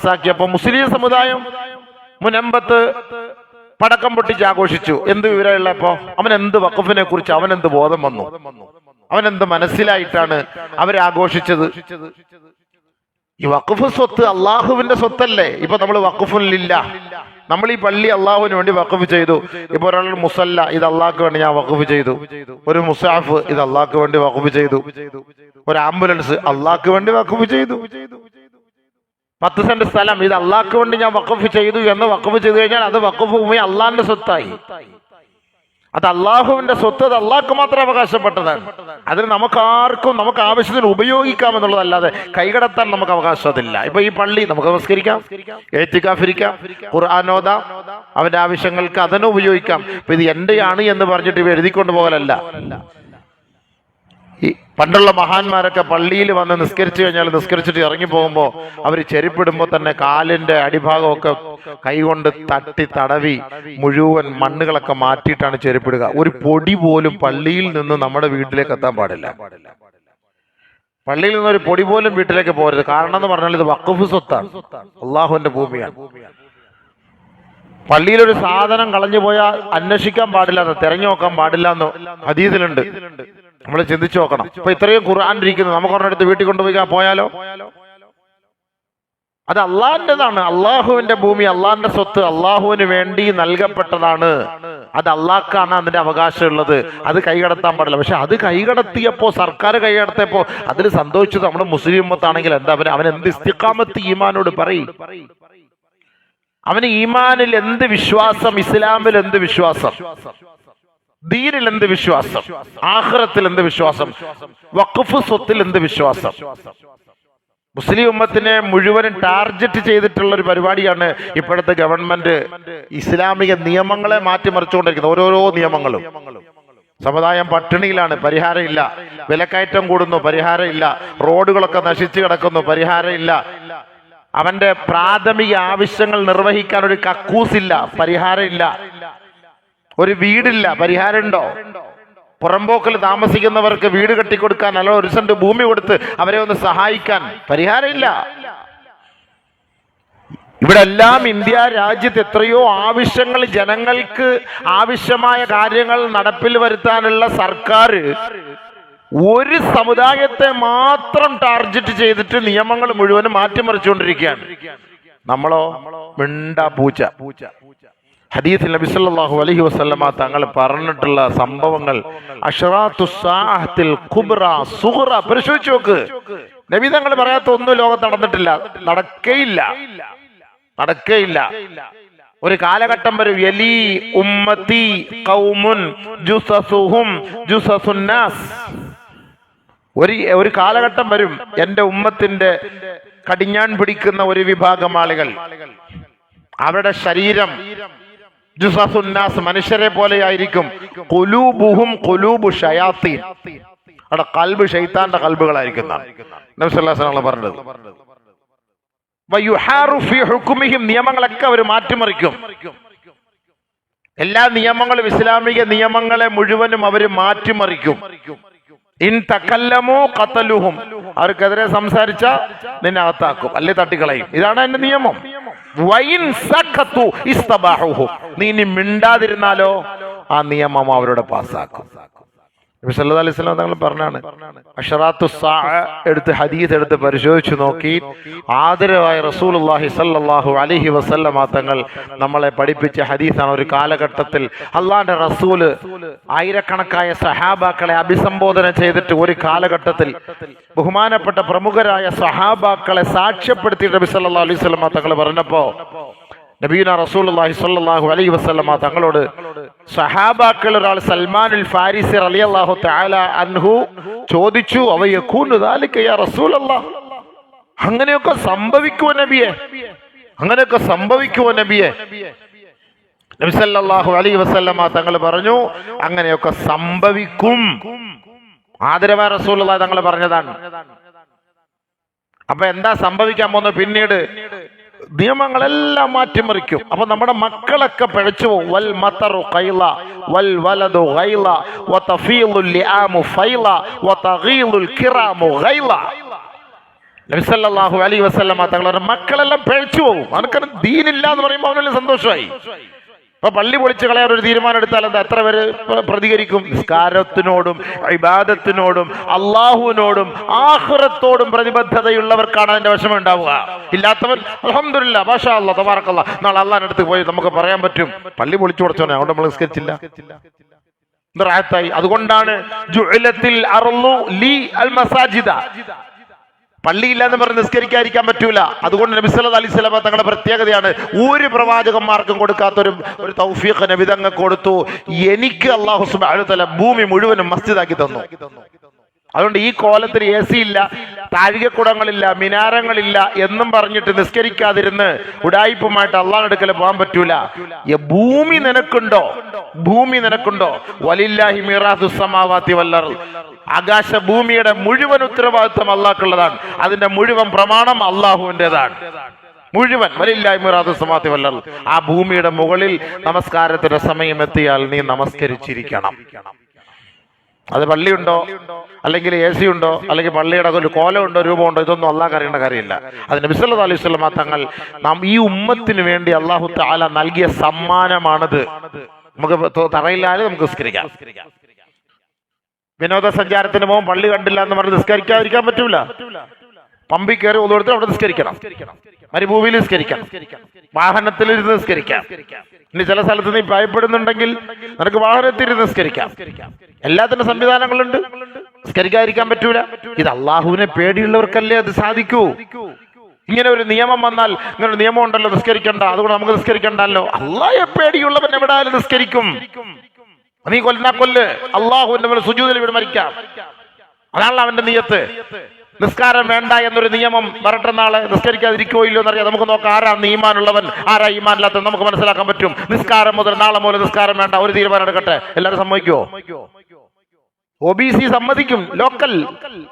പാസ്സാക്കിയപ്പോ മുസ്ലിം സമുദായം മുനമ്പത്ത് പടക്കം പൊട്ടിച്ച് ആഘോഷിച്ചു. എന്ത് വിവരമുള്ളപ്പോ അവൻ എന്ത് വഖഫിനെ കുറിച്ച് അവൻ എന്ത് ബോധം വന്നു? അവൻ എന്ത് മനസ്സിലായിട്ടാണ് അവരാഘോഷിച്ചത് ഈ വഖഫ് സ്വത്ത് അള്ളാഹുവിന്റെ സ്വത്തല്ലേ? ഇപ്പൊ നമ്മൾ വഖഫുലില്ല നമ്മൾ ഈ പള്ളി അള്ളാഹുവിന് വേണ്ടി വഖഫ് ചെയ്തു. ഇപ്പൊ ഒരാൾ മുസല്ല ഇത് അള്ളാഹ്ക്ക് വേണ്ടി ഞാൻ വഖഫ് ചെയ്തു. ഒരു മുസാഫ് ഇത് അള്ളാഹ്ക്ക് വേണ്ടി വഖഫ് ചെയ്തു. ഒരു ആംബുലൻസ് അള്ളാഹ്ക്ക് വേണ്ടി വഖഫ് ചെയ്തു. പത്ത് സെന്റ് സ്ഥലം. ഇത് അള്ളാഹ്ക്ക് വേണ്ടി ഞാൻ വക്കഫ് ചെയ്തു എന്ന് വക്കഫ് ചെയ്തു കഴിഞ്ഞാൽ അത് വക്കഫ് ഭൂമി അള്ളാഹിന്റെ സ്വത്തായി. അത് അള്ളാഹുവിന്റെ സ്വത്ത് അത് അള്ളാഹ്ക്ക് മാത്രം അവകാശപ്പെട്ടതാണ് അതിന് നമുക്ക് ആർക്കും നമുക്ക് ആവശ്യത്തിന് ഉപയോഗിക്കാം എന്നുള്ളതല്ലാതെ കൈകടത്താൻ നമുക്ക് അവകാശമില്ല ഇപ്പൊ ഈ പള്ളി നമുക്ക് നമസ്കരിക്കാം. ഏറ്റിക്കാഫിരിക്കാം ഖുർആാനോദ അവന്റെ ആവശ്യങ്ങൾക്ക് അതിനെ ഉപയോഗിക്കാം. ഇപ്പൊ ഇത് എന്റെയാണ് എന്ന് പറഞ്ഞിട്ട് ഇവ എഴുതിക്കൊണ്ട് പോകലല്ല. ഈ പണ്ടുള്ള മഹാന്മാരൊക്കെ പള്ളിയിൽ വന്ന് നിസ്കരിച്ചു കഴിഞ്ഞാൽ നിസ്കരിച്ചിട്ട് ഇറങ്ങി പോകുമ്പോൾ അവർ ചെരുപ്പിടുമ്പോൾ തന്നെ കാലിന്റെ അടിഭാഗമൊക്കെ കൈകൊണ്ട് തട്ടി തടവി മുഴുവൻ മണ്ണുകളൊക്കെ മാറ്റിയിട്ടാണ് ചെരുപ്പിടുക. ഒരു പൊടി പോലും പള്ളിയിൽ നിന്ന് നമ്മുടെ വീട്ടിലേക്ക് എത്താൻ പാടില്ല. പള്ളിയിൽ നിന്ന് ഒരു പൊടി പോലും വീട്ടിലേക്ക് പോകരുത്. കാരണം എന്ന് പറഞ്ഞാൽ ഇത് വഖഫ് സ്വത്താണ്. അള്ളാഹുവിന്റെ ഭൂമിയാണ്. പള്ളിയിൽ ഒരു സാധനം കളഞ്ഞു പോയാൽ അന്വേഷിക്കാൻ പാടില്ല തിരഞ്ഞു നോക്കാൻ പാടില്ല എന്ന് ഹദീസിലുണ്ട്. നമ്മൾ ചിന്തിച്ചു നോക്കണം. ഇപ്പൊ ഇത്രയും ഖുർആൻ ഇരിക്കുന്നു നമുക്ക് ഒരെടുത്ത് വീട്ടിൽ കൊണ്ടുപോയി പോയാലോ? അത് അള്ളാഹിന്റെതാണ്. അള്ളാഹുവിന്റെ ഭൂമി അള്ളാഹിന്റെ സ്വത്ത് അള്ളാഹുവിന് വേണ്ടി നൽകപ്പെട്ടതാണ്. അത് അള്ളാഹ്ക്കാണ് അതിന്റെ അവകാശം ഉള്ളത് അത് കൈകടത്താൻ പാടില്ല. പക്ഷെ അത് കൈകടത്തിയപ്പോ സർക്കാർ കൈകടത്തിയപ്പോ അതിൽ സന്തോഷിച്ചത് നമ്മുടെ മുസ്ലിം മത്താണെങ്കിൽ എന്താ അവൻ അവൻ എന്ത് ഇസ്തിഖാമത്ത് ഈമാനോട് പറയും? അവന് ഈമാനിൽ എന്ത് വിശ്വാസം ഇസ്ലാമിൽ എന്ത് വിശ്വാസം? ദീനിൽ എന്ത് വിശ്വാസം? ആഹ്റത്തിൽ എന്ത് വിശ്വാസം? വഖഫ് സ്വത്തിൽ എന്ത് വിശ്വാസം? മുസ്ലിം ഉമ്മത്തിനെ മുഴുവനും ടാർജറ്റ് ചെയ്തിട്ടുള്ള ഒരു പരിപാടിയാണ് ഇപ്പോഴത്തെ ഗവൺമെന്റ് ഇസ്ലാമിക നിയമങ്ങളെ മാറ്റിമറിച്ചുകൊണ്ടിരിക്കുന്നത്. ഓരോരോ നിയമങ്ങളും. സമുദായം പട്ടിണിയിലാണ് പരിഹാരമില്ല. വിലക്കയറ്റം കൂടുന്നു പരിഹാരമില്ല. റോഡുകളൊക്കെ നശിച്ചു കിടക്കുന്നു പരിഹാരമില്ല. അവന്റെ പ്രാഥമിക ആവശ്യങ്ങൾ നിർവഹിക്കാൻ ഒരു കക്കൂസില്ല പരിഹാരമില്ല. ഒരു വീടില്ല പരിഹാരമുണ്ടോ? പുറമ്പോക്കിൽ താമസിക്കുന്നവർക്ക് വീട് കെട്ടിക്കൊടുക്കാൻ അല്ല ഒരു സെന്റ് ഭൂമി കൊടുത്ത് അവരെ ഒന്ന് സഹായിക്കാൻ. പരിഹാരമില്ല. ഇവിടെ എല്ലാം ഇന്ത്യ രാജ്യത്ത് എത്രയോ ആവശ്യങ്ങൾ ജനങ്ങൾക്ക് ആവശ്യമായ കാര്യങ്ങൾ നടപ്പിൽ വരുത്താനുള്ള സർക്കാർ ഒരു സമുദായത്തെ മാത്രം ടാർഗറ്റ് ചെയ്തിട്ട് നിയമങ്ങൾ മുഴുവനും മാറ്റിമറിച്ചുകൊണ്ടിരിക്കുകയാണ്. നമ്മളോ? മിണ്ട പൂച്ച. ഹദീസിൽ നബി സല്ലല്ലാഹു അലൈഹി വസല്ലമ തങ്ങൾ പറഞ്ഞിട്ടുള്ള സംഭവങ്ങൾ. അഷ്റാത്തു സാഹത്തിൽ കുബ്ര സുഹറ പരിശോധിച്ചു നോക്ക്. നബി തങ്ങൾ പറയാത്ത ഒന്നും ലോകത്ത് നടന്നിട്ടില്ല. നടക്കേയില്ല. നടക്കേയില്ല. ഒരു കാലഘട്ടം വരും എലി ഉമ്മത്തി കൗമുൻ ജുസസുഹും ജുസസുന്നാസ്. ഒരു ഒരു കാലഘട്ടം വരും എന്റെ ഉമ്മത്തിന്റെ കടിഞ്ഞാൻ പിടിക്കുന്ന ഒരു വിഭാഗം ആളുകൾ. അവരുടെ ശരീരം ജുസസുന്നാസ് മനുഷ്യരെ പോലെ ആയിരിക്കും കുലൂബുഹും കുലൂബു ഷയാത്തീൻ. അവിടെ കൽബ് ഷെയ്ത്താന്റെ കൽബുകളായിരിക്കും എന്നാണ്. നബി സല്ലല്ലാഹു അലൈഹി വസല്ലം പറഞ്ഞത്. നിയമങ്ങളൊക്കെ അവർ മാറ്റിമറിക്കും. എല്ലാ നിയമങ്ങളും ഇസ്ലാമിക നിയമങ്ങളെ മുഴുവനും അവർ മാറ്റിമറിക്കും. ഇൻ അവർക്കെതിരെ സംസാരിച്ച നിന്നെ അകത്താക്കും. അല്ലെ തട്ടിക്കളയും. ഇതാണ് എന്റെ നിയമം. നീ ഇനി മിണ്ടാതിരുന്നാലോ? ആ നിയമം അവരുടെ പാസ്സാക്കും നബി സല്ലാ അലൈഹി വസല്ലം തങ്ങൾ പറഞ്ഞാണ് അഷറാത്തു എടുത്ത് ഹദീസ് എടുത്ത് പരിശോധിച്ചു നോക്കി ആദരവായ റസൂലുള്ളാഹി സല്ലല്ലാഹു അലൈഹി വസല്ലമ തങ്ങൾ നമ്മളെ പഠിപ്പിച്ച ഹദീസാണ് ഒരു കാലഘട്ടത്തിൽ. അള്ളാന്റെ റസൂൽ ആയിരക്കണക്കായ സഹാബാക്കളെ അഭിസംബോധന ചെയ്തിട്ട് ഒരു കാലഘട്ടത്തിൽ ബഹുമാനപ്പെട്ട പ്രമുഖരായ സഹാബാക്കളെ സാക്ഷ്യപ്പെടുത്തിയിട്ട് നബി സല്ലാ അലൈഹി വസല്ലമ തങ്ങൾ പറഞ്ഞപ്പോ നബീന റസൂൽ അള്ളാഹി സല്ലാഹു അലൈഹി വസല്ലമ തങ്ങളോട് സഹാബാക്കൾ ഒരാൾ സൽമാൻ സൽമാനുൽ ഫാരിസി അള്ളാഹു താല അൻഹു ചോദിച്ചു അവ യകൂനു ദാലിക യാ റസൂലല്ലാഹ്? അങ്ങനെയൊക്കെ സംഭവിക്കുവോ നബിയെ? അങ്ങനെയൊക്കെ സംഭവിക്കുവോ നബിയെ? നബിസല്ലാഹു സല്ലല്ലാഹു അലൈഹി വസല്ലമ തങ്ങൾ പറഞ്ഞു അങ്ങനെയൊക്കെ സംഭവിക്കും. ആദരവ റസൂലുള്ളാഹി തങ്ങൾ പറഞ്ഞതാണ്. അപ്പൊ എന്താ സംഭവിക്കാൻ പോകുന്നത്? പിന്നീട് നിയമങ്ങളെല്ലാം മാറ്റിമറിക്കും. അപ്പൊ നമ്മുടെ മക്കളൊക്കെ പിഴച്ചു വൽ മത്തറു ഖൈല വൽ വലദു ഗൈല വതഫീലുൽ ലിആമു ഫൈല വതഗീലുൽ കിറാമു ഖൈല. നബിസല്ലാഹു അലൈ വസല്ലമ തങ്ങളുടെ മക്കളെല്ലാം പിഴച്ചു പോകും. അവനക്ക് ദീനില്ല എന്ന് പറയുമ്പോൾ അവനെല്ലാം സന്തോഷമായി. ഇപ്പൊ പള്ളി പൊളിച്ച് കളയാൻ ഒരു തീരുമാനം എടുത്താൽ എന്താ? എത്ര പേര് പ്രതികരിക്കും? നിസ്കാരത്തിനോടും ഇബാദത്തിനോടും അള്ളാഹുവിനോടും ആഹ്റത്തോടും പ്രതിബദ്ധതയുള്ളവർക്കാണ് അതിന്റെ വിഷമം ഉണ്ടാവുക. ഇല്ലാത്തവൻ അലഹമില്ല ഭാഷാ അല്ല തബാറക്കല്ല. നാളെ അള്ളാൻ അടുത്ത് പോയി നമുക്ക് പറയാൻ പറ്റും. പള്ളി പൊളിച്ചു കൊടുത്തോനെ അവിടെ നമ്മൾ നിസ്കരിച്ചില്ല. അതുകൊണ്ടാണ് ജുഅലത്തിൽ അറുന്നു ലീ അൽ മസാജിദ. പള്ളിയില്ല എന്ന് പറഞ്ഞ് നിസ്കരിക്കാതിരിക്കാൻ പറ്റൂല. അതുകൊണ്ട് നബി സല്ലല്ലാഹു അലൈഹി സ്വലാമ തങ്ങളുടെ പ്രത്യേകതയാണ് ഒരു പ്രവാചകന്മാർക്കും കൊടുക്കാത്തൊരു ഒരു തൗഫീഖ് നബി കൊടുത്തു. എനിക്ക് അള്ളാഹു സുബ്ഹാനഹു വ തആല ഭൂമി മുഴുവനും മസ്ജിദാക്കി തന്നു. അതുകൊണ്ട് ഈ കോലത്തിൽ എ സി ഇല്ല. താഴികക്കുടങ്ങളില്ല മിനാരങ്ങളില്ല എന്നും പറഞ്ഞിട്ട് നിസ്കരിക്കാതിരുന്ന് ഉടായിപ്പുമായിട്ട് അള്ളാഹെടുക്കൽ പോകാൻ പറ്റൂല. ഭൂമി നിനക്കുണ്ടോ? ഭൂമി നിനക്കുണ്ടോ? വലില്ലാഹി മീറാത്തു സമാവാത്തി വല്ലർ ആകാശ ഭൂമിയുടെ മുഴുവൻ ഉത്തരവാദിത്വം അള്ളാഹ്ക്കുള്ളതാണ്. അതിന്റെ മുഴുവൻ പ്രമാണം അള്ളാഹുവിന്റെതാണ് മുഴുവൻ സമാവാത്തി വല്ലർ ആ ഭൂമിയുടെ മുകളിൽ നമസ്കാരത്തിന്റെ സമയം എത്തിയാൽ നീ നമസ്കരിച്ചിരിക്കണം. അത് പള്ളിയുണ്ടോ? അല്ലെങ്കിൽ എ സി ഉണ്ടോ അല്ലെങ്കിൽ പള്ളിയുടെ ഒരു കോലമുണ്ടോ? രൂപമുണ്ടോ? ഇതൊന്നും അള്ളാഹ് അറിയേണ്ട കാര്യമില്ല. അതിന് ബിസല്ലാ അലൈഹി സ്വലമ തങ്ങൾ നാം ഈ ഉമ്മത്തിന് വേണ്ടി അള്ളാഹു താല നൽകിയ സമ്മാനമാണത്. നമുക്ക് തറയില്ലാതെ നമുക്ക് നിസ്കരിക്കാം. വിനോദസഞ്ചാരത്തിന് പോകും പള്ളി കണ്ടില്ല എന്ന് പറഞ്ഞ് നിസ്കരിക്കാതിരിക്കാൻ പറ്റൂല. പമ്പി കയറി ഒന്നുകൊടുത്ത് അവിടെ നിസ്കരിക്കണം. മരുഭൂമിയിൽ നിസ്കരിക്കാം വാഹനത്തിൽ ഇരുന്ന് നിസ്കരിക്കാം. ഇനി ചില സ്ഥലത്ത് നീ ഭയപ്പെടുന്നുണ്ടെങ്കിൽ നിനക്ക് വാഹനത്തിൽ നിസ്കരിക്കാം. എല്ലാത്തിനും സംവിധാനങ്ങളുണ്ട്. നിസ്കരിക്കാതിരിക്കാൻ പറ്റൂല. ഇത് അള്ളാഹുവിനെ പേടിയുള്ളവർക്കല്ലേ അത് സാധിക്കൂ? ഇങ്ങനെ ഒരു നിയമം വന്നാൽ ഇങ്ങനെ നിയമം ഉണ്ടല്ലോ നിസ്കരിക്കണ്ട. അതുകൊണ്ട് നമുക്ക് നിസ്കരിക്കണ്ടല്ലോ. അള്ളാഹെ പേടിയുള്ളവൻ എവിടെ നിസ്കരിക്കും. നീ കൊല്ലാ കൊല്ല്. അള്ളാഹുവിന്റെ സുജൂതിൽ ഇവിടെ മരിക്കാം. അതാണല്ലോ അവന്റെ നീയത്ത്. നിസ്കാരം വേണ്ട എന്നൊരു നിയമം വരട്ടെ നാളെ. നിസ്കരിക്കാതിരിക്കോ ഇല്ലയോ എന്നറിയാം. നമുക്ക് നോക്കാം ആരാണ് ഈമാനുള്ളവൻ ആരാ ഈമാനില്ലാത്തത് നമുക്ക് മനസ്സിലാക്കാൻ പറ്റും. നിസ്കാരം മുതൽ നാളെ മുതൽ നിസ്കാരം വേണ്ട. ഒരു തീരുമാനം എടുക്കട്ടെ. എല്ലാവരും സമ്മതിക്കുമോ ഒ ബി സി സമ്മതിക്കും. ലോക്കൽ.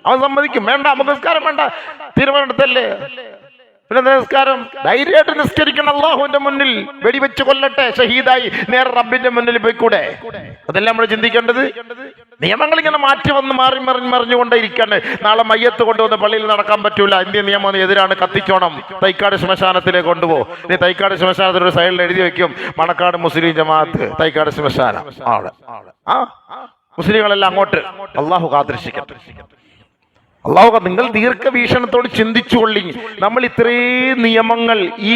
അവൻ സമ്മതിക്കും. വേണ്ട നമുക്ക് നിസ്കാരം വേണ്ട. തീരുമാനം എടുത്തല്ലേ പിന്നെ നിസ്കാരം? ധൈര്യമായിട്ട് നിസ്കരിക്കണം. അള്ളാഹുവിന്റെ മുന്നിൽ വെടിവെച്ച് കൊല്ലട്ടെ. ഷഹീദായി നേരെ റബ്ബിന്റെ മുന്നിൽ പോയിക്കൂടെ? അതെല്ലാം നമ്മൾ ചിന്തിക്കേണ്ടത്? നിയമങ്ങൾ ഇങ്ങനെ മാറ്റി വന്ന് മാറി മറിഞ്ഞ് മറിഞ്ഞുകൊണ്ടേയിരിക്കാണ്. നാളെ മയ്യത്ത് കൊണ്ടുവന്ന് പള്ളിയിൽ നടക്കാൻ പറ്റൂല. ഇന്ത്യൻ നിയമം എതിരാണ്? കത്തിച്ചോണം. തൈക്കാട് ശ്മശാനത്തിലേക്ക് കൊണ്ടുപോകും നീ തൈക്കാട് ശ്മശാനത്തിൽ ഒരു സൈഡിൽ എഴുതി വെക്കും. മണക്കാട് മുസ്ലിം ജമാഅത്ത് തൈക്കാട് ശ്മശാനം. ആ. മുസ്ലിങ്ങളെല്ലാം അങ്ങോട്ട്. അള്ളാഹു കാത്തിരക്ഷിക്കട്ടെ അള്ളാഹു നിങ്ങൾ ദീർഘവീക്ഷണത്തോട് ചിന്തിച്ചുകൊള്ളി നമ്മൾ ഇത്രയും നിയമങ്ങൾ ഈ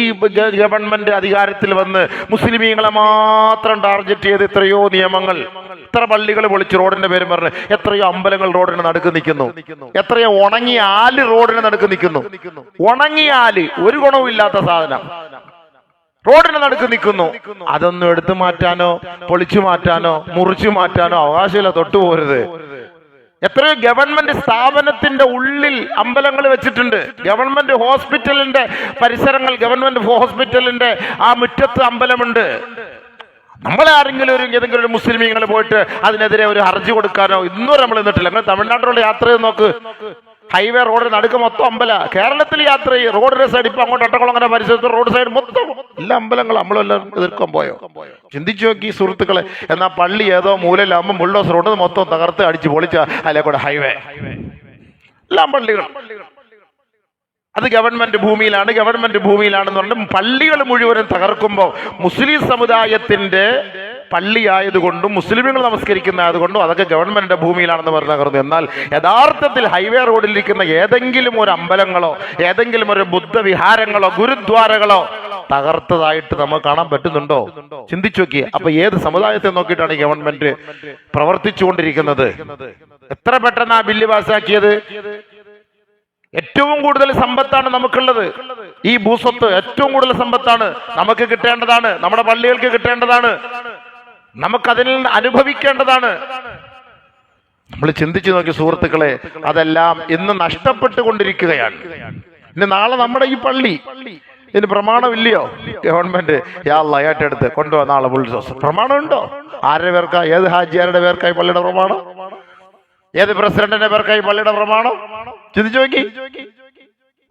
ഗവൺമെന്റ് അധികാരത്തിൽ വന്ന് മുസ്ലിമീങ്ങളെ മാത്രം ടാർഗറ്റ് ചെയ്ത് എത്രയോ നിയമങ്ങൾ. എത്ര പള്ളികൾ പൊളിച്ച് റോഡിന്റെ പേരും പറഞ്ഞ് എത്രയോ അമ്പലങ്ങൾ റോഡിന് നടുക്ക് നിൽക്കുന്നു. എത്രയോ ഉണങ്ങിയ ആൽ റോഡിന് നടുക്ക് നിൽക്കുന്നു. ഉണങ്ങിയ ആൽ ഒരു ഗുണവും ഇല്ലാത്ത സാധനം. റോഡിന് നടുക്ക് നിൽക്കുന്നു. അതൊന്നും എടുത്തു മാറ്റാനോ പൊളിച്ചു മാറ്റാനോ മുറിച്ചു മാറ്റാനോ അവകാശമില്ല തൊട്ടുപോരുത് എത്രയോ ഗവൺമെന്റ് സ്ഥാപനത്തിന്റെ ഉള്ളിൽ അമ്പലങ്ങൾ വെച്ചിട്ടുണ്ട്. ഗവൺമെന്റ് ഹോസ്പിറ്റലിന്റെ പരിസരങ്ങൾ ഗവൺമെന്റ് ഹോസ്പിറ്റലിന്റെ ആ മുറ്റത്ത് അമ്പലമുണ്ട്. നമ്മളെ ആരെങ്കിലും ഒരു ഏതെങ്കിലും ഒരു മുസ്ലിമീങ്ങൾ പോയിട്ട് അതിനെതിരെ ഒരു ഹർജി കൊടുക്കാനോ ഇന്നും നമ്മൾ നിന്നിട്ടില്ല. നിങ്ങൾ തമിഴ്നാട്ടിലുള്ള യാത്ര നോക്ക്. ഹൈവേ റോഡ് നടുക്ക് മൊത്തം അമ്പല. കേരളത്തിൽ യാത്ര ചെയ്യും. റോഡിന്റെ സൈഡ് ഇപ്പൊ അങ്ങോട്ട് അങ്ങനെ പരിസരത്ത് റോഡ് സൈഡ് മൊത്തം എല്ലാ അമ്പലങ്ങളും നമ്മളെല്ലാം എതിർക്കാൻ പോയോ? ചിന്തിച്ചു നോക്കി സുഹൃത്തുക്കളെ. എന്നാ പള്ളി ഏതോ മൂലയിലാകുമ്പോൾ മുള്ളോസ് റോഡ് മൊത്തം തകർത്ത് അടിച്ച് പൊളിച്ച അതിലെ കൂടെ ഹൈവേ എല്ലാം പള്ളികൾ. അത് ഗവൺമെന്റ് ഭൂമിയിലാണ്. ഗവൺമെന്റ് ഭൂമിയിലാണെന്ന് പറഞ്ഞിട്ട് പള്ളികൾ മുഴുവനും തകർക്കുമ്പോൾ മുസ്ലിം സമുദായത്തിന്റെ പള്ളിയായതുകൊണ്ടും മുസ്ലിമുകൾ നമസ്കരിക്കുന്ന ആയതുകൊണ്ടും അതൊക്കെ ഗവൺമെന്റിന്റെ ഭൂമിയിലാണെന്ന് പറഞ്ഞു എന്നാൽ യഥാർത്ഥത്തിൽ ഹൈവേ റോഡിലിരിക്കുന്ന ഏതെങ്കിലും ഒരു അമ്പലങ്ങളോ ഏതെങ്കിലും ഒരു ബുദ്ധവിഹാരങ്ങളോ ഗുരുദ്വാരകളോ തകർത്തതായിട്ട് നമ്മൾ കാണാൻ പറ്റുന്നുണ്ടോ? ചിന്തിച്ചു നോക്കി അപ്പൊ ഏത് സമുദായത്തെ നോക്കിയിട്ടാണ് ഗവൺമെന്റ് പ്രവർത്തിച്ചുകൊണ്ടിരിക്കുന്നത്? എത്ര പെട്ടെന്ന് ആ ബില്ല് പാസ്സാക്കിയത് ഏറ്റവും കൂടുതൽ സമ്പത്താണ് നമുക്കുള്ളത്. ഈ ഭൂസ്വത്ത് ഏറ്റവും കൂടുതൽ സമ്പത്താണ്. നമുക്ക് കിട്ടേണ്ടതാണ്. നമ്മുടെ പള്ളികൾക്ക് കിട്ടേണ്ടതാണ്. നമുക്കതിൽ നിന്ന് അനുഭവിക്കേണ്ടതാണ്. നമ്മൾ ചിന്തിച്ചു നോക്കി സുഹൃത്തുക്കളെ അതെല്ലാം ഇന്ന് നഷ്ടപ്പെട്ടുകൊണ്ടിരിക്കുകയാണ്. ഇനി നാളെ നമ്മുടെ ഈ പള്ളി ഇതിന് പ്രമാണമില്ലയോ? ഗവൺമെന്റ് യാള ഏറ്റെടുത്ത് കൊണ്ടുപോകാൻ നാളെ പുള്ളി പ്രമാണം ഉണ്ടോ ആരുടെ പേർക്കാ? ഏത് ഹാജിയാരുടെ പേർക്കായി പള്ളിയുടെ പ്രമാണം? ഏത് പ്രസിഡന്റിന്റെ പേർക്കായി പള്ളിയുടെ പ്രമാണം? ചിന്തിച്ചു നോക്കി.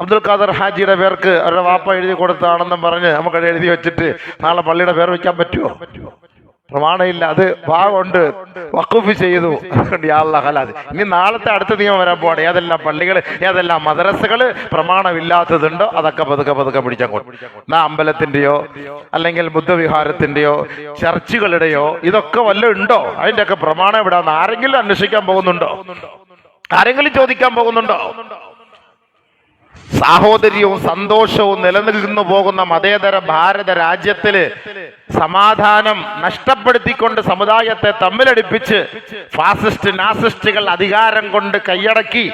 അബ്ദുൽ ഖാദർ ഹാജിയുടെ പേർക്ക് അവരുടെ വാപ്പ എഴുതി കൊടുത്താണെന്നും പറഞ്ഞ് നമുക്ക് എഴുതി വെച്ചിട്ട് നാളെ പള്ളിയുടെ പേർ വെക്കാൻ പറ്റുമോ? പ്രമാണമില്ല അത് ഭാഗമുണ്ട്. വക്കൂഫ് ചെയ്തു. അതുകൊണ്ട് ഇനി നാളത്തെ അടുത്ത നിയമം വരാൻ പോവാണ്. ഏതെല്ലാം പള്ളികൾ ഏതെല്ലാം മദ്രസകൾ പ്രമാണമില്ലാത്തതുണ്ടോ? അതൊക്കെ പതുക്കെ പതുക്കെ പിടിച്ചങ്ങോട്ട് എന്നാ അമ്പലത്തിന്റെയോ അല്ലെങ്കിൽ ബുദ്ധവിഹാരത്തിന്റെയോ ചർച്ചുകളുടെയോ ഇതൊക്കെ വല്ലതും ഉണ്ടോ? അതിന്റെയൊക്കെ പ്രമാണം എവിടാന്ന് ആരെങ്കിലും അന്വേഷിക്കാൻ പോകുന്നുണ്ടോ? ആരെങ്കിലും ചോദിക്കാൻ പോകുന്നുണ്ടോ? സാഹോദര്യവും സന്തോഷവും നിലനിൽക്കുന്നു പോകുന്ന മതേതര ഭാരത രാജ്യത്തിൽ സമാധാനം നഷ്ടപ്പെടുത്തിക്കൊണ്ട് സമുദായത്തെ തമ്മിലടിപ്പിച്ച് ഫാസിസ്റ്റ് നാസിസ്റ്റുകൾ അധികാരം കൊണ്ട് കൈയടക്കി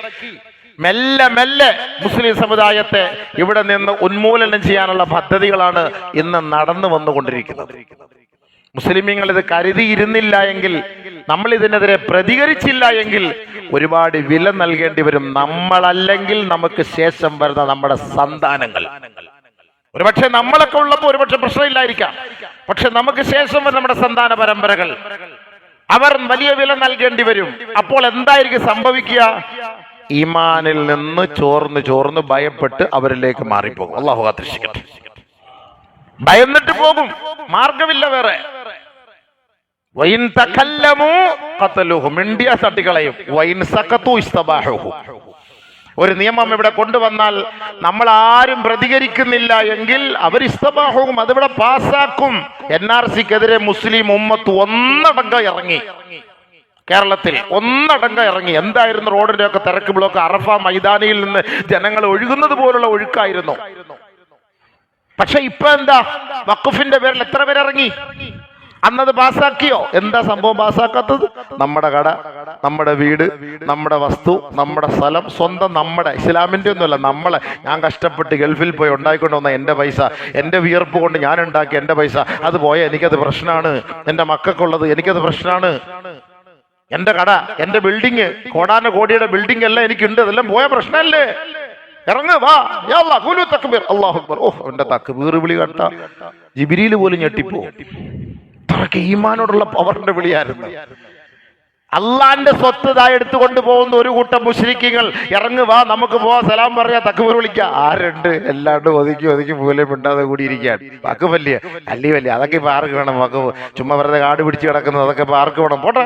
മെല്ലെ മെല്ലെ മുസ്ലിം സമുദായത്തെ ഇവിടെ നിന്ന് ഉന്മൂലനം ചെയ്യാനുള്ള പദ്ധതികളാണ് ഇന്ന് നടന്നു വന്നുകൊണ്ടിരിക്കുന്നത് മുസ്ലിമീങ്ങൾ ഇത് കരുതിയിരുന്നില്ല എങ്കിൽ നമ്മൾ ഇതിനെതിരെ പ്രതികരിച്ചില്ല എങ്കിൽ ഒരുപാട് വില നൽകേണ്ടി വരും. നമ്മളല്ലെങ്കിൽ നമുക്ക് ശേഷം വരുന്ന നമ്മുടെ സന്താനങ്ങൾ. ഒരുപക്ഷെ നമ്മളൊക്കെ ഉള്ളപ്പോൾ ഒരുപക്ഷെ പ്രശ്നമില്ലായിരിക്കാം. പക്ഷെ നമുക്ക് ശേഷം വരുന്ന നമ്മുടെ സന്താന പരമ്പരകൾ. അവർ വലിയ വില നൽകേണ്ടി വരും. അപ്പോൾ എന്തായിരിക്കും സംഭവിക്കുക? ഈമാനിൽ നിന്ന് ചോർന്ന് ചോർന്ന് ഭയപ്പെട്ട് അവരിലേക്ക് മാറിപ്പോകും. അള്ളാഹു ഭയന്നിട്ട് പോകും. മാർഗമില്ല വേറെ. വൈൻ തഖല്ലമു ഒരു നിയമം ഇവിടെ കൊണ്ടുവന്നാൽ നമ്മൾ ആരും പ്രതികരിക്കുന്നില്ല എങ്കിൽ അവർ ഇസ്തബാഹവും അതിവിടെ പാസ്സാക്കും എൻ ആർ സിക്കെതിരെ മുസ്ലിം ഉമ്മത്ത് ഒന്നടങ്ക ഇറങ്ങി. കേരളത്തിൽ ഒന്നടങ്ക ഇറങ്ങി. എന്തായിരുന്നു റോഡിന്റെ ഒക്കെ തിരക്ക് ബ്ലോക്ക്? അറഫ മൈതാനിയിൽ നിന്ന് ജനങ്ങൾ ഒഴുകുന്നത് പോലുള്ള ഒഴുക്കായിരുന്നു. പക്ഷെ ഇപ്പൊ എന്താ? വഖഫിന്റെ പേരിൽ എത്ര പേര് ഇറങ്ങി അന്നത് പാസ്സാക്കിയോ എന്താ സംഭവം പാസ്സാക്കാത്തത് നമ്മുടെ കട നമ്മുടെ വീട് നമ്മുടെ വസ്തു നമ്മുടെ സ്ഥലം സ്വന്തം നമ്മുടെ ഇസ്ലാമിന്റെ ഒന്നുമല്ല നമ്മളെ. ഞാൻ കഷ്ടപ്പെട്ട് ഗൾഫിൽ പോയി ഉണ്ടാക്കിക്കൊണ്ട് വന്ന എന്റെ പൈസ എന്റെ വിയർപ്പ് കൊണ്ട് ഞാൻ ഉണ്ടാക്കി എന്റെ പൈസ അത് പോയ എനിക്കത് പ്രശ്നമാണ് എന്റെ മക്കൾക്കുള്ളത് എനിക്കത് പ്രശ്നമാണ് എന്റെ കട എന്റെ ബിൽഡിങ് കോടാന കോടിയുടെ ബിൽഡിംഗ് എല്ലാം എനിക്കുണ്ട്. അതെല്ലാം പോയ പ്രശ്നമല്ലേ? ഇറങ്ങ് വാ. അക്ബർ. ഓ അവന്റെ തക്ബീർ വിളി കട്ട ജിബിരിയിൽ പോലും ഞെട്ടിപ്പോ. അത്രയ്ക്ക് ഈമാനോടുള്ള പവറിന്റെ വിളിയായിരുന്നു. അള്ളാന്റെ സ്വത്ത് ഇതാ എടുത്തു കൊണ്ടുപോകുന്ന ഒരു കൂട്ടം മുശ്രിക്കുകൾ ഇറങ്ങു വാ നമുക്ക് പോവാ സലാം പറയാ തക്ബീർ വിളിക്ക. ആരുണ്ട് എല്ലാണ്ട് ഒതുക്കി ഒതുക്കി പോലെ മിണ്ടാതെ കൂടിയിരിക്കാൻ വക്ക് വല്യ അല്ലി വല്യ അതൊക്കെ ഇപ്പൊ ആർക്ക് വേണം? വക്ക് ചുമ്മാ വെറുതെ കാട് പിടിച്ച് കിടക്കുന്നത് അതൊക്കെ ഇപ്പൊ ആർക്ക് വേണം? പോട്ടെ.